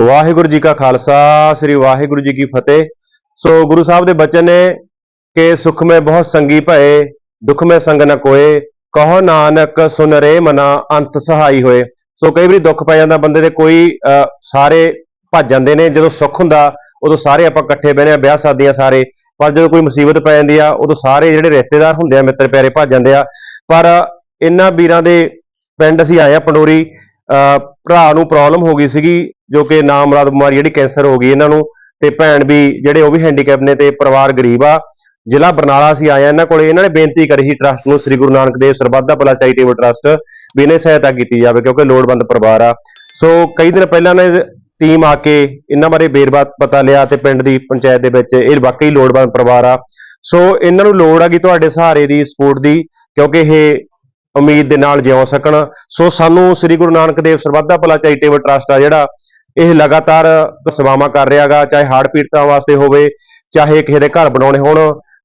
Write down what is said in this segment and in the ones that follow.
ਵਾਹਿਗੁਰੂ ਜੀ ਕਾ ਖਾਲਸਾ ਸ੍ਰੀ ਵਾਹਿਗੁਰੂ ਜੀ ਕੀ ਫਤਿਹ। ਸੋ ਗੁਰੂ ਸਾਹਿਬ ਦੇ ਬਚਨ ਨੇ ਕਿ ਸੁਖ ਮੈਂ ਬਹੁਤ ਸੰਗੀ ਭਏ ਦੁੱਖ ਮੈਂ ਸੰਗ ਨ ਕੋਏ ਕਹੋ ਨਾਨਕ ਸੁਨ ਰੇ ਮਨਾ ਅੰਤ ਸਹਾਈ ਹੋਏ। ਸੋ ਕਈ ਵਾਰੀ ਦੁੱਖ ਪੈ ਜਾਂਦਾ ਬੰਦੇ ਦੇ ਕੋਈ ਅਹ, ਸਾਰੇ ਭੱਜ ਜਾਂਦੇ ਨੇ ਜਦੋਂ ਸੁੱਖ ਹੁੰਦਾ ਉਦੋਂ ਸਾਰੇ ਆਪਾਂ ਇਕੱਠੇ ਬਹਿਨੇ ਆ ਵਿਆਹ ਸ਼ਾਦੀਆਂ ਸਾਰੇ। ਪਰ ਜਦੋਂ ਕੋਈ ਮੁਸੀਬਤ ਪੈ ਜਾਂਦੀ ਆ ਉਦੋਂ ਸਾਰੇ ਜਿਹੜੇ ਰਿਸ਼ਤੇਦਾਰ ਹੁੰਦੇ ਆ ਮਿੱਤਰ ਪਿਆਰੇ ਭੱਜ ਜਾਂਦੇ ਆ। ਪਰ ਇਹਨਾਂ ਵੀਰਾਂ ਦੇ ਪਿੰਡ ਅਸੀਂ ਆਏ ਆ ਪੰਡੋਰੀ ਭਰਾ ਨੂੰ ਪ੍ਰੋਬਲਮ ਹੋ ਗਈ ਸੀਗੀ, ਜੋ ਕਿ ਨਾਮਰਾਦ ਬਿਮਾਰੀ ਜਿਹੜੀ ਕੈਂਸਰ ਹੋ ਗਈ ਇਹਨਾਂ ਨੂੰ, ਤੇ ਭੈਣ ਵੀ ਜਿਹੜੇ ਉਹ ਵੀ ਹੈਂਡੀਕੈਪ ਨੇ ਤੇ ਪਰਿਵਾਰ ਗਰੀਬ ਆ। ਜ਼ਿਲ੍ਹਾ ਬਰਨਾਲਾ ਅਸੀਂ ਆਏ ਆ ਇਹਨਾਂ ਕੋਲੇ, ਇਹਨਾਂ ਨੇ ਬੇਨਤੀ ਕਰੀ ਸੀ ਟਰਸਟ ਨੂੰ, ਸ੍ਰੀ ਗੁਰੂ ਨਾਨਕ ਦੇਵ ਸਰਬੱਧਾ ਦਾ ਭਲਾ ਚੈਰੀਟੇਬਲ ਟਰਸਟ ਵੀ ਇਹਨੇ ਸਹਾਇਤਾ ਕੀਤੀ ਜਾਵੇ ਕਿਉਂਕਿ ਲੋੜਵੰਦ ਪਰਿਵਾਰ ਆ। ਸੋ ਕਈ ਦਿਨ ਪਹਿਲਾਂ ਨੇ ਟੀਮ ਆ ਕੇ ਇਹਨਾਂ ਬਾਰੇ ਬੇਰਬਾ ਪਤਾ ਲਿਆ ਤੇ ਪਿੰਡ ਦੀ ਪੰਚਾਇਤ ਦੇ ਵਿੱਚ ਇਹ ਵਾਕਈ ਲੋੜਵੰਦ ਪਰਿਵਾਰ ਆ। ਸੋ ਇਹਨਾਂ ਨੂੰ ਲੋੜ ਆ ਕਿ ਤੁਹਾਡੇ ਸਹਾਰੇ ਦੀ ਸਪੋਰਟ ਦੀ, ਕਿਉਂਕਿ ਇਹ ਉਮੀਦ ਦੇ ਨਾਲ ਜਿਉ ਸਕਣ। ਸੋ ਸਾਨੂੰ ਸ੍ਰੀ ਗੁਰੂ ਨਾਨਕ ਦੇਵ ਸਰਬੱਧਾ ਭਲਾ ਚੈਰੀਟੇਬਲ ਟਰਸਟ ਆ ਜਿਹੜਾ ਇਹ ਲਗਾਤਾਰ ਸੇਵਾਵਾਂ ਕਰ ਰਿਹਾਗਾ, ਚਾਹੇ ਹੜ੍ਹ ਪੀੜਤਾਂ ਵਾਸਤੇ ਹੋਵੇ, ਚਾਹੇ ਕਿਸੇ ਦੇ ਘਰ ਬਣਾਉਣੇ ਹੋਣ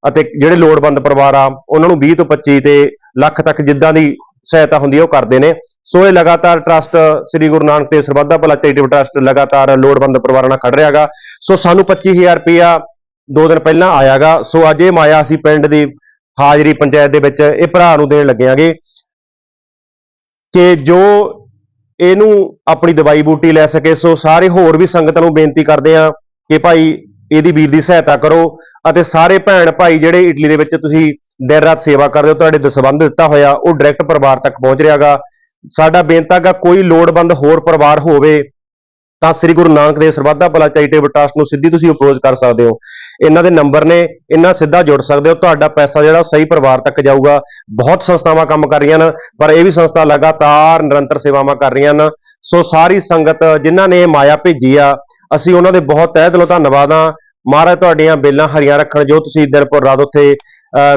ਅਤੇ ਜਿਹੜੇ ਲੋੜਵੰਦ ਪਰਿਵਾਰ ਆ, ਉਹਨਾਂ ਨੂੰ 20 ਤੋਂ 25 ਤੇ ਲੱਖ ਤੱਕ ਜਿੱਦਾਂ ਦੀ ਸਹਾਇਤਾ ਹੁੰਦੀ ਹੈ ਉਹ ਕਰਦੇ ਨੇ। ਸੋ ਇਹ ਲਗਾਤਾਰ ਟਰਸਟ ਸ੍ਰੀ ਗੁਰੂ ਨਾਨਕ ਦੇਵ ਸਰਬੱਧਾ ਭਲਾ ਚੈਰੀਟੇਬਲ ਟਰਸਟ ਲਗਾਤਾਰ ਲੋੜਵੰਦ ਪਰਿਵਾਰਾਂ ਨਾਲ ਖੜ ਰਿਹਾਗਾ। ਸੋ ਸਾਨੂੰ 25000 ਰੁਪਇਆ ਦੋ ਦਿਨ ਪਹਿਲਾਂ ਆਇਆਗਾ। ਸੋ ਅੱਜ ਇਹ ਮਾਇਆ ਅਸੀਂ ਪਿੰਡ ਦੀ ਹਾਜ਼ਰੀ ਪੰਚਾਇਤ ਦੇ ਵਿੱਚ ਇਹ ਭਰਾ ਨੂੰ ਦੇਣ ਲੱਗਿਆਂਗੇ। ਕਿ ਜੋ ਇਹਨੂੰ ਆਪਣੀ ਦਵਾਈ ਬੂਟੀ ਲੈ ਸਕੇ, ਸੋ ਸਾਰੇ ਹੋਰ ਵੀ ਸੰਗਤਾਂ ਨੂੰ ਬੇਨਤੀ ਕਰਦੇ ਆ ਕਿ ਭਾਈ ਇਹਦੀ ਵੀਰ ਦੀ ਸਹਾਇਤਾ ਕਰੋ ਅਤੇ ਸਾਰੇ ਭੈਣ ਭਾਈ ਜਿਹੜੇ ਇਟਲੀ ਦੇ ਵਿੱਚ ਤੁਸੀਂ ਦਿਨ ਰਾਤ ਸੇਵਾ ਕਰਦੇ ਹੋ, ਤੁਹਾਡੇ ਦਸਬੰਧ ਦਿੱਤਾ ਹੋਇਆ, ਉਹ ਡਾਇਰੈਕਟ ਪਰਿਵਾਰ ਤੱਕ ਪਹੁੰਚ ਰਿਹਾਗਾ। ਸਾਡਾ ਬੇਨਤਾ ਗਾ ਕੋਈ ਲੋੜਵੰਦ ਹੋਰ ਪਰਿਵਾਰ ਹੋਵੇ ਤਾਂ ਸ੍ਰੀ ਗੁਰੂ ਨਾਨਕ ਦੇਵ ਸਰਬੱਤ ਭਲਾ ਚੈਰੀਟੇਬਲ ਟਰਸਟ ਨੂੰ ਸਿੱਧੀ ਤੁਸੀਂ ਅਪਰੋਚ ਕਰ ਸਕਦੇ ਹੋ। ਇਹਨਾਂ ਦੇ ਨੰਬਰ ਨੇ, ਇਹਨਾਂ ਸਿੱਧਾ ਜੁੜ ਸਕਦੇ ਹੋ। ਤੁਹਾਡਾ ਪੈਸਾ ਜਿਹੜਾ ਸਹੀ ਪਰਿਵਾਰ ਤੱਕ ਜਾਊਗਾ। ਬਹੁਤ ਸੰਸਥਾਵਾਂ ਕੰਮ ਕਰ ਰਹੀਆਂ ਹਨ ਪਰ ਇਹ ਵੀ ਸੰਸਥਾ ਲਗਾਤਾਰ ਨਿਰੰਤਰ ਸੇਵਾਵਾਂ ਕਰ ਰਹੀਆਂ ਹਨ ਸੋ ਸਾਰੀ ਸੰਗਤ ਜਿਨ੍ਹਾਂ ਨੇ ਇਹ ਮਾਇਆ ਭੇਜੀ ਆ, ਅਸੀਂ ਉਹਨਾਂ ਦੇ ਬਹੁਤ ਤਹਿ ਦਿਲੋਂ ਧੰਨਵਾਦ ਆ ਮਹਾਰਾਜ, ਤੁਹਾਡੀਆਂ ਬੇਲਾਂ ਹਰੀਆਂ ਰੱਖਣ ਜੋ ਤੁਸੀਂ ਦਿਨ ਪਰ ਰਾਤ ਉੱਥੇ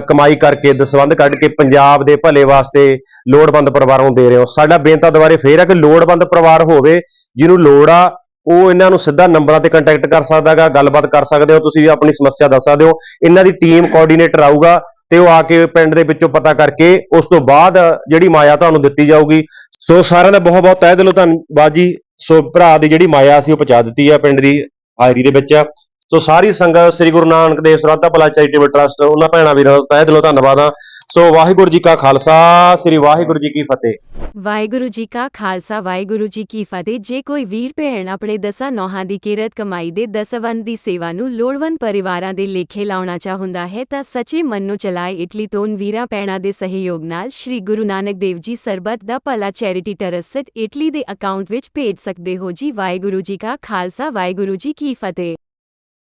ਕਮਾਈ ਕਰਕੇ ਦਸਵੰਧ ਕੱਢ ਕੇ ਪੰਜਾਬ ਦੇ ਭਲੇ ਵਾਸਤੇ ਲੋੜਵੰਦ ਪਰਿਵਾਰਾਂ ਨੂੰ ਦੇ ਰਹੇ ਹੋ। ਸਾਡਾ ਬੇਨਤਾ ਦੁਬਾਰੇ ਫੇਰ ਹੈ ਕਿ ਲੋੜਵੰਦ ਪਰਿਵਾਰ ਹੋਵੇ, ਜਿਹਨੂੰ ਲੋੜ ਆ, ਉਹ ਇਹਨਾਂ ਨੂੰ ਸਿੱਧਾ ਨੰਬਰਾਂ ਤੇ ਕੰਟੈਕਟ ਕਰ ਸਕਦਾਗਾ ਗੱਲਬਾਤ ਕਰ ਸਕਦੇ ਹੋ, ਤੁਸੀਂ ਆਪਣੀ ਸਮੱਸਿਆ ਦੱਸ ਸਕਦੇ ਹੋ। ਇਹਨਾਂ ਦੀ ਟੀਮ ਕੋਆਰਡੀਨੇਟਰ ਆਊਗਾ ਤੇ ਉਹ ਆ ਕੇ ਪਿੰਡ ਦੇ ਵਿੱਚੋਂ ਪਤਾ ਕਰਕੇ ਉਸ ਤੋਂ ਬਾਅਦ ਜਿਹੜੀ ਮਾਇਆ ਤੁਹਾਨੂੰ ਦਿੱਤੀ ਜਾਊਗੀ। ਸੋ ਸਾਰਿਆਂ ਦਾ ਬਹੁਤ ਬਹੁਤ ਤਹਿ ਦਿਲੋਂ ਧੰਨਵਾਦ ਜੀ। ਸੋ ਭਰਾ ਦੀ ਜਿਹੜੀ ਮਾਇਆ ਸੀ ਉਹ ਪਹੁੰਚਾ ਦਿੱਤੀ ਆ ਪਿੰਡ ਦੀ ਹਾਜ਼ਰੀ ਦੇ ਵਿੱਚ। ਸੋ ਸਾਰੀ ਸੰਗਤ, ਸ੍ਰੀ ਗੁਰੂ ਨਾਨਕ ਦੇਵ ਸਰਬੱਤ ਭਲਾ ਚੈਰੀਟੇਬਲ ਟਰਸਟ ਉਹਨਾਂ ਭੈਣਾਂ ਵੀਰਾਂ ਦਾ ਤਹਿ ਦਿਲੋਂ ਧੰਨਵਾਦ ਆ ਸੋ ਵਾਹਿਗੁਰੂ ਜੀ ਕਾ ਖਾਲਸਾ, ਸ੍ਰੀ ਵਾਹਿਗੁਰੂ ਜੀ ਕੀ ਫਤਿਹ। ਵਾਹਿਗੁਰੂ ਜੀ ਕਾ ਖਾਲਸਾ, ਵਾਹਿਗੁਰੂ ਜੀ ਕੀ ਫਤਿਹ। ਜੇ ਕੋਈ ਵੀਰ, ਭੈਣ ਆਪਣੇ ਦਸਾਂ ਨੌਹਾਂ ਦੀ ਕਿਰਤ ਕਮਾਈ ਦੇ ਦਸਵੰਦ ਦੀ ਸੇਵਾ ਨੂੰ ਲੋੜਵੰਦ ਪਰਿਵਾਰਾਂ ਦੇ ਲੇਖੇ ਲਾਉਣਾ ਚਾਹੁੰਦਾ ਹੈ, ਤਾਂ ਸੱਚੇ ਮਨ ਨੂੰ ਚਲਾਏ ਇਟਲੀ ਤੋਂ ਵੀਰਾਂ ਭੈਣਾਂ ਦੇ ਸਹਿਯੋਗ ਨਾਲ ਸ੍ਰੀ Guru Nanak Dev ji Sarbat Da Bhala charity trust Italy ਦੇ ਅਕਾਊਂਟ ਵਿੱਚ ਭੇਜ ਸਕਦੇ ਹੋ ਜੀ। ਵਾਹਿਗੁਰੂ ਜੀ ਕਾ ਖਾਲਸਾ, ਵਾਹਿਗੁਰੂ ਜੀ ਕੀ ਫਤਿਹ।